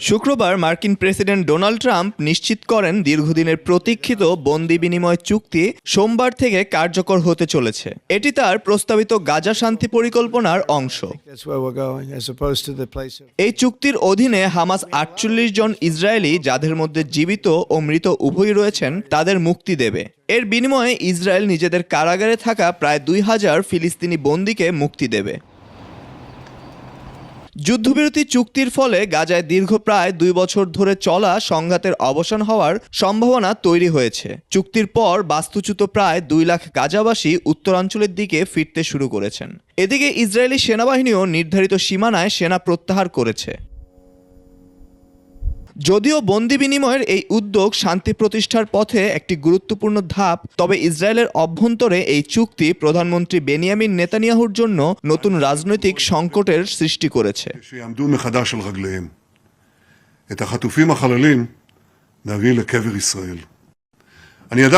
শুক্রবার মার্কিন president Donald Trump নিশ্চিত করেন দীর্ঘদিনের প্রতীক্ষিত বন্দি বিনিময় চুক্তি সোমবার থেকে কার্যকর হতে চলেছে। এটি তার প্রস্তাবিত গাজা শান্তি পরিকল্পনার অংশ। এই চুক্তির অধীনে হামাস আটচল্লিশ জন ইসরায়েলি যাদের মধ্যে জীবিত ও মৃত উভয়ই রয়েছেন, তাদের মুক্তি দেবে। এর বিনিময়ে ইসরায়েল নিজেদের কারাগারে থাকা প্রায় দুই হাজার ফিলিস্তিনি বন্দীকে মুক্তি দেবে। যুদ্ধবিরতি চুক্তির ফলে গাজায় দীর্ঘ প্রায় দুই বছর ধরে চলা সংঘাতের অবসান হওয়ার সম্ভাবনা তৈরি হয়েছে। চুক্তির পর বাস্তুচ্যুত প্রায় দুই লাখ গাজাবাসী উত্তরাঞ্চলের দিকে ফিরতে শুরু করেছেন। এদিকে ইসরায়েলি সেনাবাহিনীও নির্ধারিত সীমানায় সেনা প্রত্যাহার করেছে। যদিও বন্দি বিনিময়ের এই উদ্যোগ শান্তি প্রতিষ্ঠার পথে একটি গুরুত্বপূর্ণ ধাপ তবে ইসরায়েলের অভ্যন্তরে এই চুক্তি প্রধানমন্ত্রী বেনিয়ামিন নেতানিয়াহুর জন্য নতুন রাজনৈতিক সংকটের সৃষ্টি করেছে שיעמדו מחדש על רגליהם. את החטופים החללים נביא לקבר ישראל. אני ידעתי